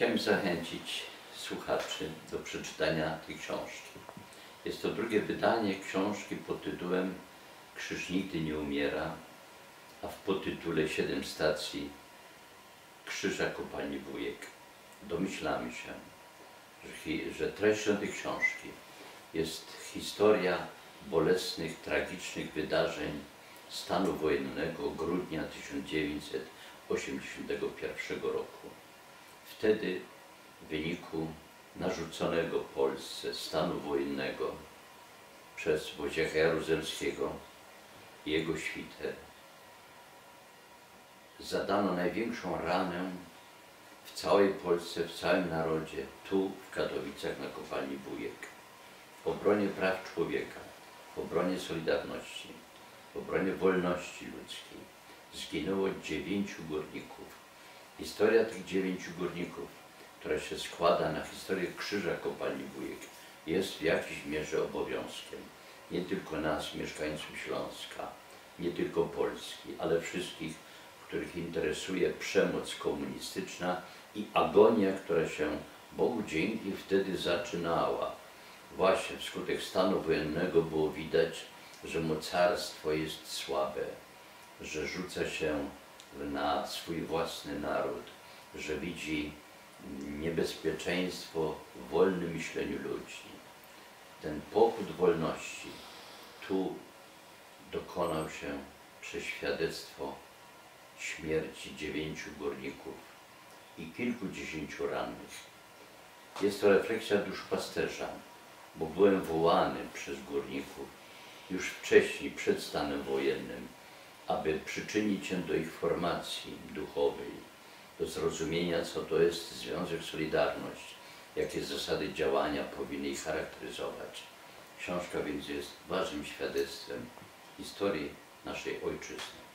Chciałem zachęcić słuchaczy do przeczytania tej książki. Jest to drugie wydanie książki pod tytułem Krzyż nigdy nie umiera, a w podtytule Siedem stacji Krzyża Kopalni Wujek. Domyślamy się, że, że treścią tej książki jest historia bolesnych, tragicznych wydarzeń stanu wojennego grudnia 1981 roku. Wtedy w wyniku narzuconego Polsce stanu wojennego przez Wojciecha Jaruzelskiego i jego świtę zadano największą ranę w całej Polsce, w całym narodzie, tu w Katowicach na kopalni Wujek. W obronie praw człowieka, w obronie Solidarności, w obronie wolności ludzkiej zginęło dziewięciu górników. Historia tych dziewięciu górników, która się składa na historię Krzyża Kopalni Wujek, jest w jakiejś mierze obowiązkiem. Nie tylko nas, mieszkańców Śląska, nie tylko Polski, ale wszystkich, których interesuje przemoc komunistyczna i agonia, która się Bogu dzięki wtedy zaczynała. Właśnie wskutek stanu wojennego było widać, że mocarstwo jest słabe, że rzuca się na swój własny naród, że widzi niebezpieczeństwo w wolnym myśleniu ludzi. Ten pochód wolności tu dokonał się przez świadectwo śmierci dziewięciu górników i kilkudziesięciu rannych. Jest to refleksja duszpasterza, bo byłem wołany przez górników już wcześniej, przed stanem wojennym, aby przyczynić się do ich formacji duchowej, do zrozumienia, co to jest Związek Solidarność, jakie zasady działania powinny ich charakteryzować. Książka więc jest ważnym świadectwem historii naszej ojczyzny.